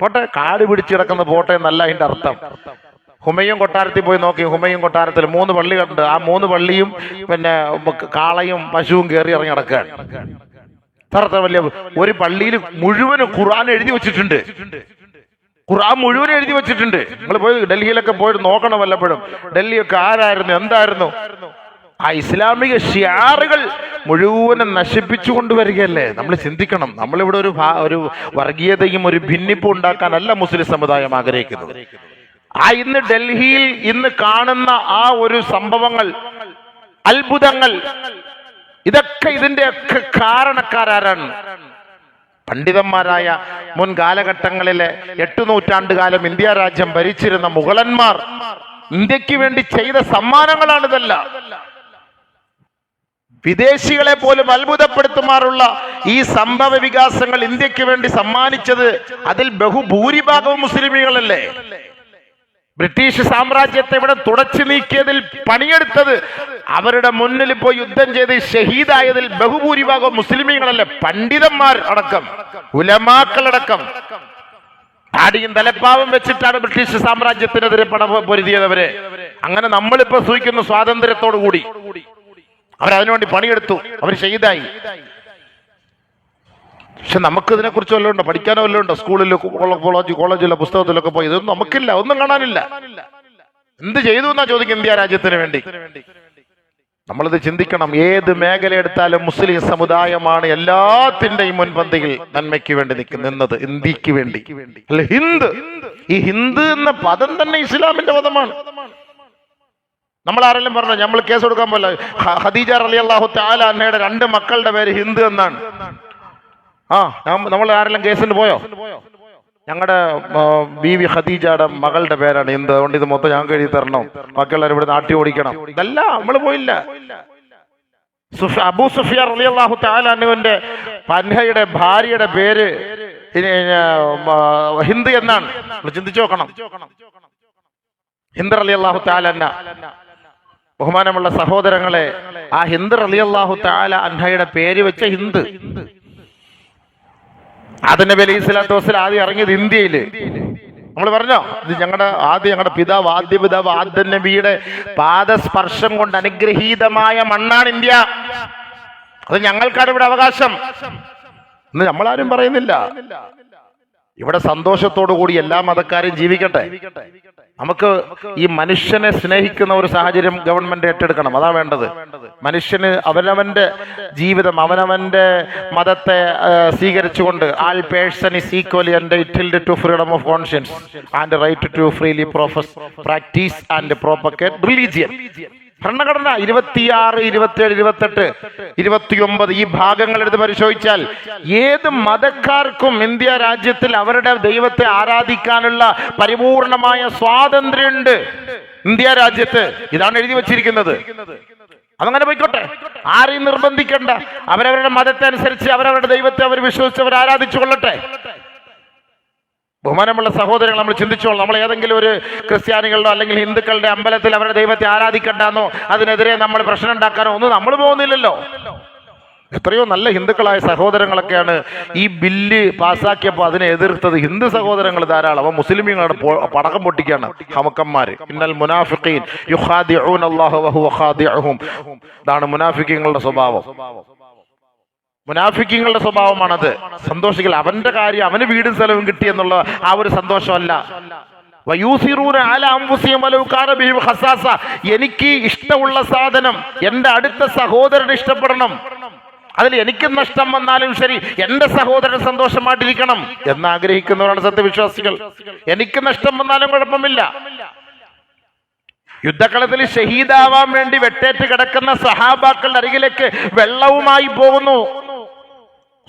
പോട്ടെ കാട് പിടിച്ച് കിടക്കുന്ന പോട്ടെ എന്നല്ല അതിന്റെ അർത്ഥം. ഹുമയും കൊട്ടാരത്തിൽ പോയി നോക്കി ഹുമയും കൊട്ടാരത്തിൽ മൂന്ന് പള്ളികളുണ്ട് ആ മൂന്ന് പള്ളിയും പിന്നെ കാളയും പശുവും കയറി ഇറങ്ങി നടക്കുകയാണ്. അത്ര വലിയ ഒരു പള്ളിയിൽ മുഴുവനും ഖുർആൻ എഴുതി വെച്ചിട്ടുണ്ട്. ഖുർആൻ മുഴുവൻ എഴുതി വെച്ചിട്ടുണ്ട്. നമ്മൾ പോയി ഡൽഹിയിലൊക്കെ പോയിട്ട് നോക്കണം വല്ലപ്പോഴും. ഡൽഹിയൊക്കെ ആരായിരുന്നു എന്തായിരുന്നു? ആ ഇസ്ലാമിക ഷിയാറുകൾ മുഴുവനും നശിപ്പിച്ചു കൊണ്ടുവരികയല്ലേ? നമ്മൾ ചിന്തിക്കണം. നമ്മളിവിടെ ഒരു ഒരു വർഗീയതയും ഒരു ഭിന്നിപ്പും ഉണ്ടാക്കാനല്ല മുസ്ലിം സമുദായം ആഗ്രഹിക്കുന്നത്. ആ ഇന്ന് ഡൽഹിയിൽ ഇന്ന് കാണുന്ന ആ ഒരു സംഭവങ്ങൾ അത്ഭുതങ്ങൾ ഇതൊക്കെ ഇതിന്റെ ഇതിന്റെയൊക്കെ കാരണക്കാരാരാണ്. പണ്ഡിതന്മാരായ മുൻ കാലഘട്ടങ്ങളിലെ എട്ടു നൂറ്റാണ്ട് കാലം ഇന്ത്യ രാജ്യം ഭരിച്ചിരുന്ന മുഗളന്മാർ ഇന്ത്യയ്ക്ക് വേണ്ടി ചെയ്ത സമ്മാനങ്ങളാണിതല്ല. വിദേശികളെ പോലും അത്ഭുതപ്പെടുത്തുമാറുള്ള ഈ സംഭവ വികാസങ്ങൾ ഇന്ത്യയ്ക്ക് വേണ്ടി സമ്മാനിച്ചത് അതിൽ ബഹുഭൂരിഭാഗവും മുസ്ലിമീങ്ങളല്ലേ? ബ്രിട്ടീഷ് സാമ്രാജ്യത്തെ ഇവിടെ തുടച്ചു നീക്കിയതിൽ പണിയെടുത്തത് അവരുടെ മുന്നിൽ പോയി യുദ്ധം ചെയ്ത് ഷഹീദായതിൽ ബഹുഭൂരിഭാഗം മുസ്ലിമീങ്ങളല്ല? പണ്ഡിതന്മാർ അടക്കം ഉലമാക്കളടക്കം താടിയും തലപ്പാവും വെച്ചിട്ടാണ് ബ്രിട്ടീഷ് സാമ്രാജ്യത്തിനെതിരെ പണ പൊരുതിയത് അവരെ. അങ്ങനെ നമ്മളിപ്പോ സൂഹിക്കുന്ന സ്വാതന്ത്ര്യത്തോടു കൂടി അവരതിനുവേണ്ടി പണിയെടുത്തു അവർ ഷഹീദായി. പക്ഷെ നമുക്ക് ഇതിനെക്കുറിച്ച് വല്ലതും ഉണ്ടോ പഠിക്കാനോ വല്ലതും ഉണ്ടോ സ്കൂളിൽ കോളേജ് കോളേജിലോ പുസ്തകത്തിലൊക്കെ പോയി. ഇതൊന്നും നമുക്കില്ല ഒന്നും കാണാനില്ല. എന്ത് ചെയ്തു എന്നാ ചോദിക്കും ഇന്ത്യ രാജ്യത്തിന് വേണ്ടി? നമ്മളിത് ചിന്തിക്കണം. ഏത് മേഖല എടുത്താലും മുസ്ലിം സമുദായമാണ് എല്ലാത്തിന്റെയും മുൻപന്തിയിൽ നന്മയ്ക്ക് വേണ്ടി നിൽക്കുന്നത് ഇന്ത്യയ്ക്ക് വേണ്ടി. അല്ല ഹിന്ദ്. ഈ ഹിന്ദ് എന്ന പദം തന്നെ ഇസ്ലാമിന്റെ പദമാണ്. നമ്മൾ ആരെങ്കിലും പറഞ്ഞു? നമ്മൾ കേസ് കൊടുക്കാൻ പോലെ? ഹദീജ അലി അള്ളാഹു താല അന്നയുടെ രണ്ട് മക്കളുടെ പേര് ഹിന്ദു എന്നാണ്. ആ നമ്മൾ ആരെല്ലാം കേസിൽ പോയോ? ഞങ്ങളുടെ ബി വി ഖദീജയുടെ മകളുടെ പേരാണ് എന്ത്? അതുകൊണ്ട് ഇത് മൊത്തം ഞാൻ എഴുതി തരണം. ബാക്കിയുള്ളവർ ഇവിടെ നാട്ടി ഓടിക്കണം. ഇതല്ല നമ്മൾ പോയില്ല. അബൂ സുഫിയാർ അലി അള്ളാഹു താലാനുവിന്റെ പൻഹയുടെ ഭാര്യയുടെ പേര് ഹിന്ദ് എന്നാണ്. ചിന്തിച്ചു നോക്കണം. ഹിന്ദർ അലി അള്ളാഹു താലന്ന ബഹുമാനമുള്ള സഹോദരങ്ങളെ ആ ഹിന്ദർ അലി അള്ളാഹു താല അൻഹയുടെ പേര് വെച്ച ഹിന്ദ്. അതിന്റെ അലൈഹി സ്വലാത്തു വസ്സലാം ആദ്യം ഇറങ്ങിയത് ഇന്ത്യയിൽ നമ്മൾ പറഞ്ഞോ? ഇത് ഞങ്ങളുടെ ആദ്യം ഞങ്ങളുടെ പിതാവ് ആദ്യ പിതാവ് ആദ്യ നബിയുടെ പാദസ്പർശം കൊണ്ട് അനുഗ്രഹീതമായ മണ്ണാണ് ഇന്ത്യ. അത് ഞങ്ങൾക്കാണ് ഇവിടെ അവകാശം. എന്ന് നമ്മളാരും പറയുന്നില്ല. ഇവിടെ സന്തോഷത്തോടു കൂടി എല്ലാ മതക്കാരും ജീവിക്കട്ടെ. നമുക്ക് ഈ മനുഷ്യനെ സ്നേഹിക്കുന്ന ഒരു സാഹചര്യം ഗവൺമെന്റ് ഏറ്റെടുക്കണം. അതാ വേണ്ടത്. മനുഷ്യന് അവനവന്റെ ജീവിതം അവനവന്റെ മതത്തെ സ്വീകരിച്ചുകൊണ്ട് all person is equally entitled to freedom of conscience and right to freely profess practise and propagate religion ഭരണഘടന ഇരുപത്തിയാറ് ഇരുപത്തിയേഴ് ഇരുപത്തെട്ട് ഇരുപത്തിയൊമ്പത് ഈ ഭാഗങ്ങൾ എടുത്ത് പരിശോധിച്ചാൽ ഏത് മതക്കാർക്കും ഇന്ത്യ രാജ്യത്തിൽ അവരുടെ ദൈവത്തെ ആരാധിക്കാനുള്ള പരിപൂർണമായ സ്വാതന്ത്ര്യമുണ്ട്. ഇന്ത്യ രാജ്യത്ത്. ഇതാണ് എഴുതി വച്ചിരിക്കുന്നത്. അതങ്ങനെ പോയിക്കോട്ടെ. ആരെയും നിർബന്ധിക്കണ്ട. അവരവരുടെ മതത്തെ അനുസരിച്ച് അവരവരുടെ ദൈവത്തെ അവർ വിശ്വസിച്ച് അവർ ആരാധിച്ചു കൊള്ളട്ടെ ബഹുമാനമുള്ള സഹോദരങ്ങൾ നമ്മൾ ചിന്തിച്ചോളൂ. നമ്മൾ ഏതെങ്കിലും ഒരു ക്രിസ്ത്യാനികളുടെ അല്ലെങ്കിൽ ഹിന്ദുക്കളുടെ അമ്പലത്തിൽ അവരുടെ ദൈവത്തെ ആരാധിക്കണ്ടെന്നോ അതിനെതിരെ നമ്മൾ പ്രശ്നം ഉണ്ടാക്കാനോ ഒന്നും നമ്മൾ പോകുന്നില്ലല്ലോ. എത്രയോ നല്ല ഹിന്ദുക്കളായ സഹോദരങ്ങളൊക്കെയാണ് ഈ ബില്ല് പാസ്സാക്കിയപ്പോൾ അതിനെ എതിർത്തത്. ഹിന്ദു സഹോദരങ്ങൾ ധാരാളം. അവ മുസ്ലിമീങ്ങളാണ് പടക്കം പൊട്ടിക്കാണ് ഹമക്കന്മാർ ഇന്നൽ മുനാഫിഖീൻ യുഖാദിഊന അല്ലാഹു വഹുവ ഖാദിഉഹും. ഇതാണ് മുനാഫിക്കങ്ങളുടെ സ്വഭാവം. മുനാഫിക്കങ്ങളുടെ സ്വഭാവമാണത്. സന്തോഷിക്കൽ. അവന്റെ കാര്യം അവന് വീടും സ്ഥലവും കിട്ടി എന്നുള്ള ആ ഒരു സന്തോഷമല്ല. എനിക്ക് ഇഷ്ടമുള്ള സാധനം എന്റെ അടുത്ത സഹോദരന് ഇഷ്ടപ്പെടണം. അതിൽ എനിക്ക് നഷ്ടം വന്നാലും ശരി എന്റെ സഹോദരൻ സന്തോഷമായിട്ടിരിക്കണം എന്ന് ആഗ്രഹിക്കുന്നവരാണ് സത്യവിശ്വാസികൾ. എനിക്ക് നഷ്ടം വന്നാലും കുഴപ്പമില്ല. യുദ്ധക്കളത്തിൽ ഷഹീദാവാൻ വേണ്ടി വെട്ടേറ്റ് കിടക്കുന്ന സഹാബാക്കളുടെ അരികിലേക്ക് വെള്ളവുമായി പോകുന്നു.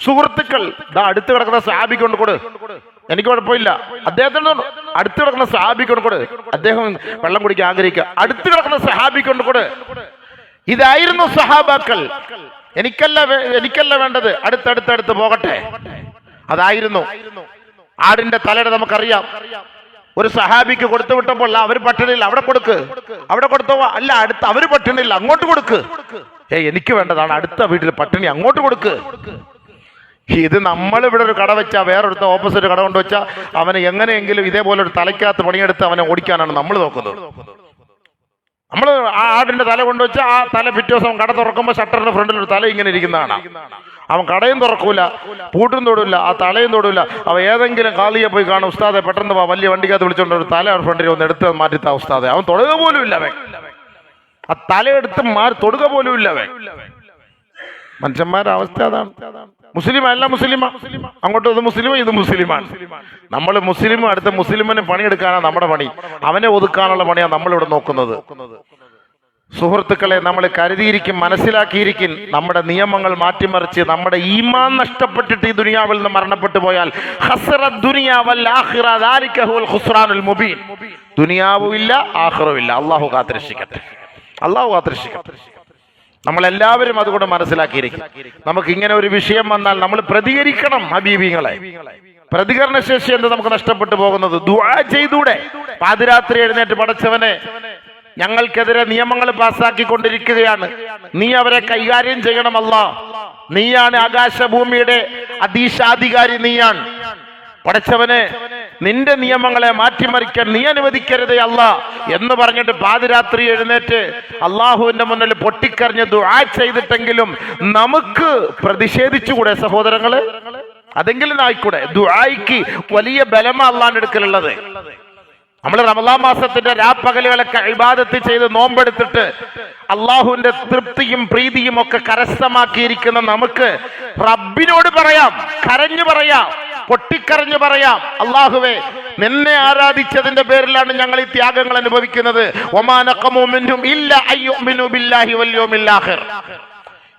സുഹൃത്തുക്കൾ ഇതാ അടുത്ത് കിടക്കുന്ന സാബി കൊണ്ട് കൊടു. എനിക്ക് കുഴപ്പമില്ല. അദ്ദേഹത്തിന് അടുത്ത് കിടക്കുന്ന സഹാബി കൊണ്ട് കൊടു. അദ്ദേഹം വെള്ളം കുടിക്കാൻ ആഗ്രഹിക്കുക. അടുത്ത് കിടക്കുന്ന സഹാബി കൊണ്ട് കൊടു. ഇതായിരുന്നു സഹാബാക്കൾ. എനിക്കല്ല എനിക്കല്ല വേണ്ടത്. അടുത്തടുത്തടുത്ത് പോകട്ടെ. അതായിരുന്നു. ആടിന്റെ തലയുടെ നമുക്കറിയാം. ഒരു സഹാബിക്ക് കൊടുത്തു വിട്ടപ്പോൾ അവർ പട്ടിണിയില്ല അവിടെ കൊടുക്ക്. അവിടെ കൊടുത്തോ? അല്ല അടുത്ത് അവർ പട്ടിണിയില്ല അങ്ങോട്ട് കൊടുക്ക്. ഏ എനിക്ക് വേണ്ടതാണ്. അടുത്ത വീട്ടിൽ പട്ടിണി അങ്ങോട്ട് കൊടുക്ക്. ഇത് നമ്മൾ ഇവിടെ ഒരു കട വെച്ചാൽ വേറൊരുത്ത ഓപ്പോസിറ്റ് കട കൊണ്ട് വെച്ചാൽ അവനെ എങ്ങനെയെങ്കിലും ഇതേപോലെ ഒരു തലയ്ക്കകത്ത് പണിയെടുത്ത് അവനെ ഓടിക്കാനാണ് നമ്മൾ നോക്കുന്നത്. നമ്മൾ ആ ആടിന്റെ തല കൊണ്ടുവച്ചാൽ ആ തല പിറ്റേ ദിവസം കട തുറക്കുമ്പോൾ ഷട്ടറിന്റെ ഫ്രണ്ടിൽ ഒരു തല ഇങ്ങനെ ഇരിക്കുന്നതാണ്. അവൻ കടയും തുറക്കൂല പൂട്ടും തൊടില്ല ആ തലയും തൊടില്ല അവ ഏതെങ്കിലും കാളിയെ പോയി കാണും ഉസ്താദെ പെട്ടെന്ന് വാ വലിയ വണ്ടിക്കകത്ത് വിളിച്ചോണ്ട് ഒരു തല ഫ്രണ്ടിൽ ഒന്ന് എടുത്ത് മാറ്റിത്താ ഉസ്താദെ. അവൻ തൊടുക പോലും ഇല്ല അവൻ. ആ തല എടുത്ത് മാറി തൊടുക പോലും ഇല്ല അവൻ. മനുഷ്യന്മാരുടെ അവസ്ഥ അതാണ്. മുസ്ലിം അല്ല മുസ്ലിമ. അങ്ങോട്ട് ഇത് മുസ്ലിം ഇത് മുസ്ലിമാണ്. നമ്മൾ മുസ്ലിം അടുത്ത മുസ്ലിമിന് പണിയെടുക്കാനാണ് നമ്മുടെ പണി. അവനെ ഒതുക്കാനുള്ള പണിയാണ് നമ്മളിവിടെ നോക്കുന്നത്. സുഹൃത്തുക്കളെ നമ്മൾ കരുതിയിരിക്കും മനസ്സിലാക്കിയിരിക്കും നമ്മുടെ നിയമങ്ങൾ മാറ്റിമറിച്ച് നമ്മുടെ ഈമാൻ നഷ്ടപ്പെട്ടിട്ട് ഈ ദുനിയാവിൽ നിന്ന് മരണപ്പെട്ടു പോയാൽ ദുനിയാവും ഇല്ല ഇല്ല. അള്ളാഹു കാത്തിരക്ഷിക്കട്ടെ. അള്ളാഹു കാത്തിരക്ഷിക്കട്ടെ. നമ്മളെല്ലാവരും അതുകൊണ്ട് മനസ്സിലാക്കിയിരിക്കും. നമുക്ക് ഇങ്ങനെ ഒരു വിഷയം വന്നാൽ നമ്മൾ പ്രതികരിക്കണം ഹബീബിങ്ങളെ. പ്രതികരണ ശേഷി എന്ത് നമുക്ക് നഷ്ടപ്പെട്ടു പോകുന്നത്? ദുആ ചെയ്തൂടെ. പാതിരാത്രി എഴുന്നേറ്റ് പടച്ചവനെ ഞങ്ങൾക്കെതിരെ നിയമങ്ങൾ പാസ്സാക്കിക്കൊണ്ടിരിക്കുകയാണ്. നീ അവരെ കൈകാര്യം ചെയ്യണമല്ല നീയാണ് ആകാശഭൂമിയുടെ അതീശാധികാരി നീയാണ്. പടച്ചവനെ നിന്റെ നിയമങ്ങളെ മാറ്റിമറിക്കാൻ നീ അനുവദിക്കരുത് അല്ല എന്ന് പറഞ്ഞിട്ട് പാതിരാത്രി എഴുന്നേറ്റ് അള്ളാഹുവിന്റെ മുന്നിൽ പൊട്ടിക്കറിഞ്ഞ് ദുആ ചെയ്തിട്ടെങ്കിലും നമുക്ക് പ്രതിഷേധിച്ചുകൂടെ സഹോദരങ്ങൾ? അതെങ്കിലും ആയിക്കൂടെ? ദുആയ്ക്ക് വലിയ ബലമാ അള്ളാന്റെ അടുക്കലുള്ളത്. നമ്മൾ റമദാൻ മാസത്തിന്റെ രാപ്പകലുകളൊക്കെ ഇബാദത്ത് ചെയ്ത് നോമ്പെടുത്തിട്ട് അള്ളാഹുവിന്റെ തൃപ്തിയും പ്രീതിയും ഒക്കെ കരസ്ഥമാക്കിയിരിക്കുന്ന നമുക്ക് റബ്ബിനോട് പറയാം കരഞ്ഞു പറയാം. പൊട്ടിക്കരഞ്ഞു പറയാം അള്ളാഹുവേ നിന്നെ ആരാധിച്ചതിന്റെ പേരിലാണ് ഞങ്ങൾ ഈ ത്യാഗങ്ങൾ അനുഭവിക്കുന്നത്. ഇല്ല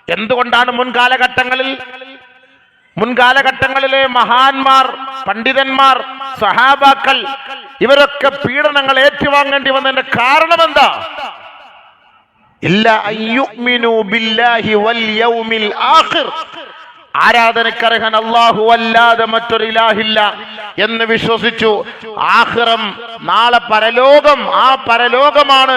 എന്തുകൊണ്ടാണ് മുൻകാലഘട്ടങ്ങളിൽ മുൻകാലഘട്ടങ്ങളിലെ മഹാന്മാർ പണ്ഡിതന്മാർ സഹാബാക്കൾ ഇവരൊക്കെ പീഡനങ്ങൾ ഏറ്റുവാങ്ങേണ്ടി വന്നതിന്റെ കാരണം എന്താ? ഇല്ല ബില്ലാഹി വൽ യൗമിൽ ആഖിർ. ആരാധനക്കർഹൻ അള്ളാഹു അല്ലാതെ മറ്റൊരു ഇലാഹില്ല എന്ന് വിശ്വസിച്ചു. ആഹ്റം നാളെ പരലോകം ആ പരലോകമാണ്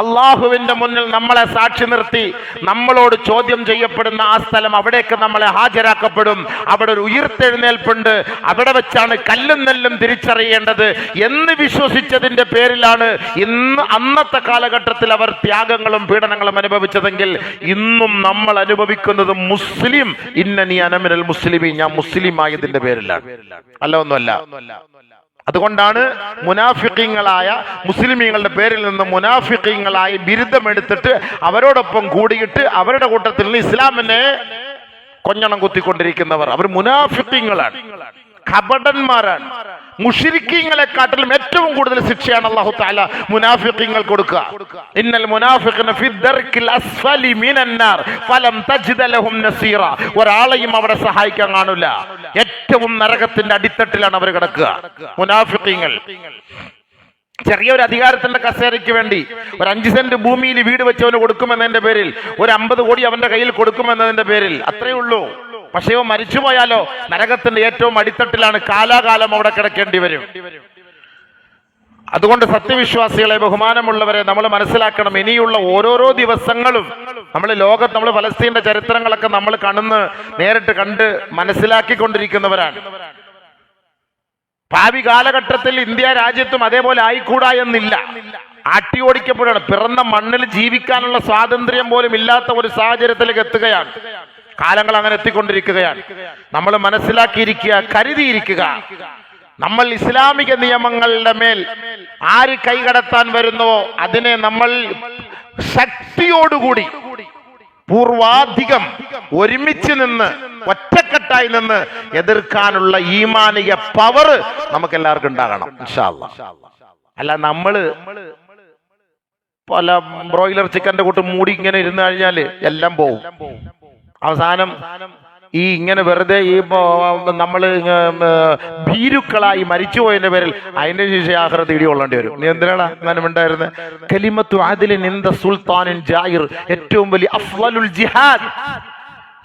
അള്ളാഹുവിന്റെ മുന്നിൽ നമ്മളെ സാക്ഷി നിർത്തി നമ്മളോട് ചോദ്യം ചെയ്യപ്പെടുന്ന ആ സ്ഥലം അവിടേക്ക് നമ്മളെ ഹാജരാക്കപ്പെടും. അവിടെ ഒരു ഉയർത്തെഴുന്നേൽപ്പുണ്ട്. അവിടെ വെച്ചാണ് കല്ലും നെല്ലും തിരിച്ചറിയേണ്ടത് എന്ന് വിശ്വസിച്ചതിന്റെ പേരിലാണ് ഇന്ന് അന്നത്തെ കാലഘട്ടത്തിൽ അവർ ത്യാഗങ്ങളും പീഡനങ്ങളും അനുഭവിച്ചതെങ്കിൽ ഇന്നും നമ്മൾ അനുഭവിക്കുന്നത് മുസ്ലിം. ഇന്നനി അനമിനൽ മുസ്ലിമി ഞാൻ മുസ്ലിം ആയതിന്റെ പേരിലാണ്. അല്ല ഒന്നുമല്ല. അതുകൊണ്ടാണ് മുനാഫിക്കിങ്ങളായ മുസ്ലിമീങ്ങളുടെ പേരിൽ നിന്ന് മുനാഫിക്കിങ്ങളായി ബിരുദമെടുത്തിട്ട് അവരോടൊപ്പം കൂടിയിട്ട് അവരുടെ കൂട്ടത്തിൽ നിന്ന് ഇസ്ലാമിനെ കൊഞ്ഞണം കുത്തിക്കൊണ്ടിരിക്കുന്നവർ. അവർ മുനാഫിക്കിങ്ങളാണ് കപടന്മാരാണ്. മുഷിരിക്കങ്ങളെക്കാട്ടിലും ഏറ്റവും കൂടുതൽ ശിക്ഷയാണ് അള്ളാഹു താല മുനാഫിക്കീങ്ങൾ കൊടുക്കുക. ഇന്നൽ മുനാഫിഖിന ഒരാളെയും അവിടെ സഹായിക്കാൻ കാണില്ല. ഏറ്റവും നരകത്തിന്റെ അടിത്തട്ടിലാണ് അവർ കിടക്കുക. മുനാഫിക്കങ്ങൾ ചെറിയൊരു അധികാരത്തിന്റെ കസേരയ്ക്ക് വേണ്ടി ഒരു അഞ്ച് സെന്റ് ഭൂമിയിൽ വീട് വെച്ചവന് കൊടുക്കുമെന്നതിന്റെ പേരിൽ ഒരു അമ്പത് കോടി അവന്റെ കയ്യിൽ കൊടുക്കുമെന്നതിന്റെ പേരിൽ അത്രേ ഉള്ളൂ. പക്ഷേ മരിച്ചുപോയാലോ നരകത്തിന്റെ ഏറ്റവും അടിത്തട്ടിലാണ് കാലാകാലം അവിടെ കിടക്കേണ്ടി വരും. അതുകൊണ്ട് സത്യവിശ്വാസികളെ ബഹുമാനമുള്ളവരെ നമ്മൾ മനസ്സിലാക്കണം ഇനിയുള്ള ഓരോരോ ദിവസങ്ങളും നമ്മൾ ലോകത്ത് നമ്മൾ ഫലസ്തീന്റെ ചരിത്രങ്ങളൊക്കെ നമ്മൾ കാണുന്ന നേരിട്ട് കണ്ട് മനസ്സിലാക്കിക്കൊണ്ടിരിക്കുന്നവരാണ്. ഭാവി കാലഘട്ടത്തിൽ ഇന്ത്യ രാജ്യത്തും അതേപോലെ ആയിക്കൂടാ എന്നില്ല. ആട്ടി ഓടിക്കപ്പെടുകയാണ്. പിറന്ന മണ്ണിൽ ജീവിക്കാനുള്ള സ്വാതന്ത്ര്യം പോലും ഇല്ലാത്ത ഒരു സാഹചര്യത്തിലേക്ക് എത്തുകയാണ്. കാലങ്ങൾ അങ്ങനെ എത്തിക്കൊണ്ടിരിക്കുകയാണ്. നമ്മൾ മനസ്സിലാക്കിയിരിക്കുക കരുതിയിരിക്കുക. നമ്മൾ ഇസ്ലാമിക നിയമങ്ങളുടെ മേൽ ആര് കൈകടത്താൻ വരുന്നുവോ അതിനെ നമ്മൾ ശക്തിയോടുകൂടി പൂർവാധികം ഒരുമിച്ച് നിന്ന് ഒറ്റക്കെട്ടായി നിന്ന് എതിർക്കാനുള്ള ഈമാനിക പവർ നമുക്ക് എല്ലാവർക്കും ഉണ്ടാകണം. അല്ല നമ്മൾ പല ബ്രോയിലർ ചിക്കന്റെ കൂട്ട് മൂടി ഇങ്ങനെ ഇരുന്ന് കഴിഞ്ഞാൽ എല്ലാം പോവും അവസാനം ഈ ഇങ്ങനെ വെറുതെ ഈ നമ്മൾ ഭീരുക്കളായി മരിച്ചുപോയതിന്റെ പേരിൽ അതിന്റെ ശേഷം ആഹ്റത്ത് ഇടി കൊള്ളേണ്ടി വരും. നീ എന്തിനാണ് ഉണ്ടായിരുന്നത് കലിമത്തു ആദിലിൻ ഇന്ദ സുൽത്താനിൻ ജാഹിർ. ഏറ്റവും വലിയ അഫ്ലലുൽ ജിഹാദ്.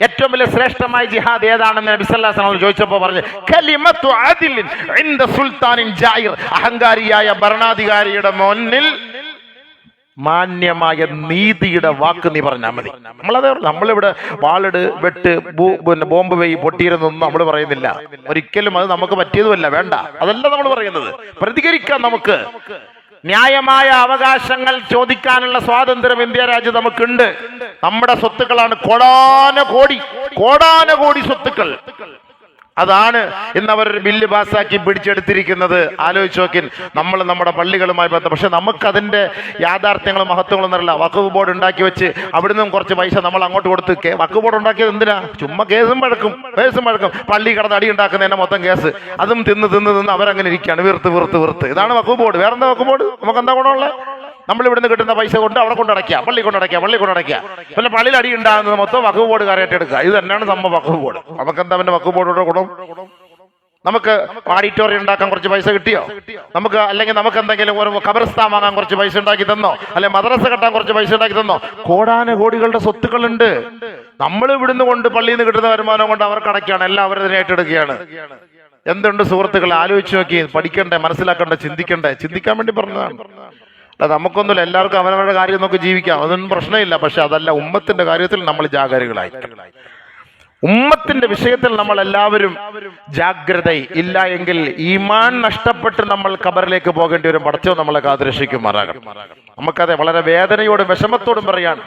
ഏറ്റവും വലിയ ശ്രേഷ്ഠമായ ജിഹാദ് ഏതാണെന്ന് നബി സല്ലല്ലാഹു അലൈഹി വസല്ലം ചോദിച്ചപ്പോൾ പറഞ്ഞു കലിമത്തു ആദിലിൻ ഇന്ദ സുൽത്താനിൻ ജാഹിർ. അഹങ്കാരിയായ ഭരണാധികാരിയുടെ മുന്നിൽ മാന്യമായ നീതിയുടെ വാക്ക് നീ പറഞ്ഞാൽ മതി. നമ്മളത്. നമ്മളിവിടെ വാളിട് വെട്ട് പിന്നെ ബോംബ് വെയ് പൊട്ടിയിരുന്നൊന്നും നമ്മൾ പറയുന്നില്ല. ഒരിക്കലും അത് നമുക്ക് പറ്റിയതുമല്ല. വേണ്ട. അതല്ല നമ്മൾ പറയുന്നത്. പ്രതികരിക്കാം നമുക്ക്. ന്യായമായ അവകാശങ്ങൾ ചോദിക്കാനുള്ള സ്വാതന്ത്ര്യം ഇന്ത്യ രാജ്യം നമുക്കുണ്ട്. നമ്മുടെ സ്വത്തുക്കളാണ് കോടാന കോടി. കോടാന കോടി സ്വത്തുക്കൾ. അതാണ് ഇന്ന് അവർ ബില്ല് പാസ്സാക്കി പിടിച്ചെടുത്തിരിക്കുന്നത്. ആലോചിച്ച് നോക്കിൻ. നമ്മൾ നമ്മുടെ പള്ളികളുമായി ബന്ധം. പക്ഷെ നമുക്കതിന്റെ യാഥാർത്ഥ്യങ്ങളും മഹത്വങ്ങളും അറിയില്ല. വഖഫ് ബോർഡ് ഉണ്ടാക്കി വെച്ച് അവിടുന്ന് കുറച്ച് പൈസ നമ്മൾ അങ്ങോട്ട് കൊടുത്ത് വഖഫ് ബോർഡ് ഉണ്ടാക്കിയത് എന്തിനാ? ചുമ്മാ കേസും വഴക്കും കേസും വഴക്കും പള്ളി കടന്ന് അടി ഉണ്ടാക്കുന്നതിന്റെ മൊത്തം കേസ്. അതും തിന്ന് തിന്ന് തിന്ന് അവരങ്ങനെ ഇരിക്കുകയാണ്. വീർത്ത് വീർത്ത് വീർത്ത് ഇതാണ് വഖഫ് ബോർഡ്. വേറെന്താ വഖഫ് ബോർഡ്? നമുക്ക് എന്താ ഗുണമുള്ളത്? നമ്മൾ ഇവിടുന്ന് കിട്ടുന്ന പൈസ കൊണ്ട് അവിടെ കൊണ്ടടയ്ക്കുക പള്ളി കൊണ്ടടയ്ക്കുക പള്ളി കൊണ്ടടയ്ക്കുക പിന്നെ പള്ളിയിൽ അടി ഉണ്ടാകുന്നത് മൊത്തം വഖഫ് ബോർഡ് കാര്യമായിട്ട് എടുക്കുക. ഇത് തന്നെയാണ് നമ്മൾ വഖഫ് ബോർഡ്. നമുക്ക് എന്താ പിന്നെ വഖഫ് ബോർഡോടെ നമുക്ക് ഓഡിറ്റോറിയം ഉണ്ടാക്കാൻ കുറച്ച് പൈസ കിട്ടിയോ? നമുക്ക് അല്ലെങ്കിൽ നമുക്ക് എന്തെങ്കിലും ഒരു ഖബർസ്ഥാൻ വാങ്ങാൻ കുറച്ച് പൈസ ഉണ്ടാക്കി തന്നോ? അല്ലെ മദ്രസ കെട്ടാൻ കുറച്ച് പൈസ ഉണ്ടാക്കി തന്നോ? കോടാന കോടികളുടെ സ്വത്തുക്കളുണ്ട്. നമ്മൾ ഇവിടുന്ന് കൊണ്ട് പള്ളിയിൽ നിന്ന് കിട്ടുന്ന വരുമാനം കൊണ്ട് അവർക്ക് അടയ്ക്കുകയാണ്. എല്ലാം അവരതിനെ ഏറ്റെടുക്കുകയാണ്. എന്തുണ്ട് സുഹൃത്തുക്കൾ ആലോചിച്ച് നോക്കി. പഠിക്കണ്ടേ? മനസ്സിലാക്കണ്ടേ? ചിന്തിക്കണ്ടേ? ചിന്തിക്കാൻ വേണ്ടി പറഞ്ഞതാണ്. അല്ല നമുക്കൊന്നുമില്ല. എല്ലാവർക്കും അവനവരുടെ കാര്യം നോക്കി ജീവിക്കാം. അതൊന്നും പ്രശ്നമില്ല. പക്ഷെ അതല്ല ഉമ്മത്തിന്റെ കാര്യത്തിൽ നമ്മൾ ജാഗരൂകളായി ഉമ്മത്തിന്റെ വിഷയത്തിൽ നമ്മൾ എല്ലാവരും ജാഗ്രത ഇല്ല എങ്കിൽ ഈമാൻ നഷ്ടപ്പെട്ട് നമ്മൾ കബറിലേക്ക് പോകേണ്ടി വരും. പടച്ചോ നമ്മളെ കാത്തുരക്ഷിക്കുമാറാകണം നമുക്കതെ വളരെ വേദനയോടും വിഷമത്തോടും പറയാൻ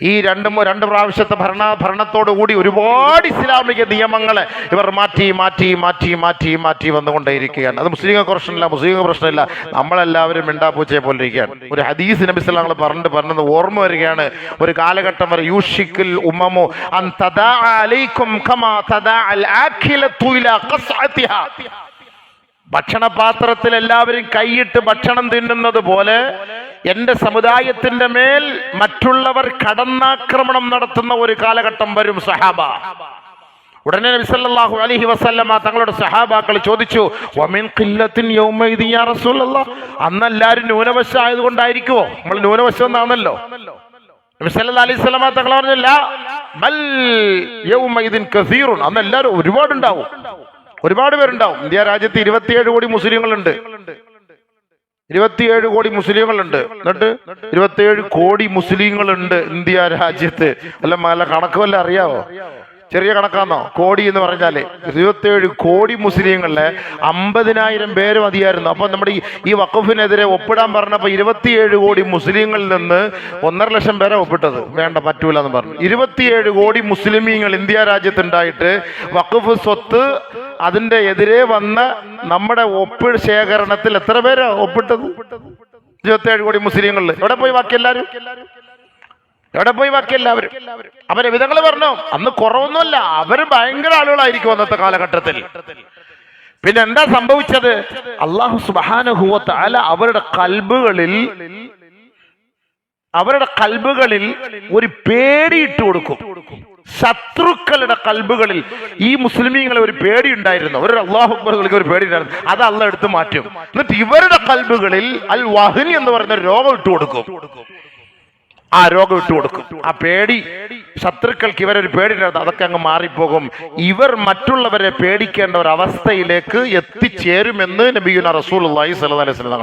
ഈ രണ്ട് രണ്ട് പ്രാവശ്യത്തെ ഭരണ ഭരണത്തോടുകൂടി ഒരുപാട് ഇസ്ലാമിക നിയമങ്ങളെ ഇവർ മാറ്റി മാറ്റി മാറ്റി മാറ്റി മാറ്റി വന്നുകൊണ്ടേയിരിക്കുകയാണ്. അത് മുസ്ലിം പ്രശ്നമില്ല മുസ്ലിം പ്രശ്നമില്ല. നമ്മളെല്ലാവരും മിണ്ടാപ്പൂച്ചയെ പോലെ ഇരിക്കുകയാണ്. ഒരു ഹദീസ് നബി സ്വലാങ്ങൾ പറഞ്ഞിട്ട് പറഞ്ഞത് ഓർമ്മ വരികയാണ്. ഒരു കാലഘട്ടം വരെ യൂഷിക്കൽ ഉമ്മമോ ഭക്ഷണപാത്രത്തിൽ എല്ലാവരും കൈയിട്ട് ഭക്ഷണം തിന്നുന്നത് പോലെ എന്റെ സമുദായത്തിന്റെ മേൽ മറ്റുള്ളവർ കടന്നാക്രമണം നടത്തുന്ന ഒരു കാലഘട്ടം വരും സഹാബ. ഉടനെ നബി സല്ലല്ലാഹു അലൈഹി വസല്ലമ തങ്ങളുടെ സഹാബാക്കൾ ചോദിച്ചു വമിൻ ഖില്ലത്തിൻ യൗമൈദി യാ അന്ന് ആയതുകൊണ്ടായിരിക്കുമോ നമ്മൾ ന്യൂനവശം എന്നാണല്ലോ നബി അലൈഹി വസല്ലമ തങ്ങൾ പറഞ്ഞില്ല ബൽ യൗമൈദിൻ അന്ന് എല്ലാവരും ഒരുപാടുണ്ടാവും. ഒരുപാട് പേരുണ്ടാവും. ഇന്ത്യ രാജ്യത്ത് ഇരുപത്തിയേഴ് കോടി മുസ്ലിങ്ങളുണ്ട്. ഇരുപത്തിയേഴ് കോടി മുസ്ലിങ്ങളുണ്ട്. എന്നിട്ട് ഇരുപത്തിയേഴ് കോടി മുസ്ലിങ്ങളുണ്ട് ഇന്ത്യ രാജ്യത്ത്. അല്ല മല കണക്ക് വല്ല അറിയാവോ? ചെറിയ കണക്കാന്നോ? കോടി എന്ന് പറഞ്ഞാൽ ഇരുപത്തേഴ് കോടി മുസ്ലിങ്ങളിലെ അമ്പതിനായിരം പേര് മതിയായിരുന്നു. അപ്പൊ നമ്മുടെ ഈ വഖഫിനെതിരെ ഒപ്പിടാൻ പറഞ്ഞപ്പോ ഇരുപത്തിയേഴ് കോടി മുസ്ലിങ്ങളിൽ നിന്ന് ഒന്നര ലക്ഷം പേരെ ഒപ്പിട്ടത്. വേണ്ട പറ്റൂല എന്ന് പറഞ്ഞു. ഇരുപത്തിയേഴ് കോടി മുസ്ലിമീങ്ങൾ ഇന്ത്യ രാജ്യത്തുണ്ടായിട്ട് വഖഫ് സ്വത്ത് അതിന്റെ എതിരെ വന്ന നമ്മുടെ ഒപ്പ് ശേഖരണത്തിൽ എത്ര പേരാ ഒപ്പിട്ടത്? ഇരുപത്തിയേഴ് കോടി മുസ്ലിങ്ങളിൽ. എവിടെ പോയി ബാക്കി എല്ലാവരും എവിടെ പോയി ബാക്കി എല്ലാവരും? അവരെ വിധങ്ങൾ പറഞ്ഞു. അന്ന് കുറവൊന്നുമല്ല അവർ ഭയങ്കര ആളുകളായിരിക്കും അന്നത്തെ കാലഘട്ടത്തിൽ. പിന്നെ എന്താ സംഭവിച്ചത്? അള്ളാഹു സുബാനുഭൂവത്ത് അല അവരുടെ കൽബുകളിൽ അവരുടെ കൽബുകളിൽ ഒരു പേടി ഇട്ട് കൊടുക്കും. ശത്രുക്കളുടെ കൽബുകളിൽ ഈ മുസ്ലിമീങ്ങളെ ഒരു പേടി ഉണ്ടായിരുന്നു ഒരു അള്ളാഹു ഒരു പേടി ഉണ്ടായിരുന്നു അത് അള്ള എടുത്ത് മാറ്റും. എന്നിട്ട് ഇവരുടെ കൽബുകളിൽ അൽ വഹനി എന്ന് പറയുന്ന രോഗം ഇട്ട് കൊടുക്കും. ആ രോഗം ഇട്ടു കൊടുക്കും. ആ പേടി ശത്രുക്കൾക്ക് ഇവരൊരു പേടി അതൊക്കെ അങ്ങ് മാറിപ്പോകും. ഇവർ മറ്റുള്ളവരെ പേടിക്കേണ്ട ഒരു അവസ്ഥയിലേക്ക് എത്തിച്ചേരുമെന്ന് നബിയുന റസൂൽ അലൈഹി സ്വലം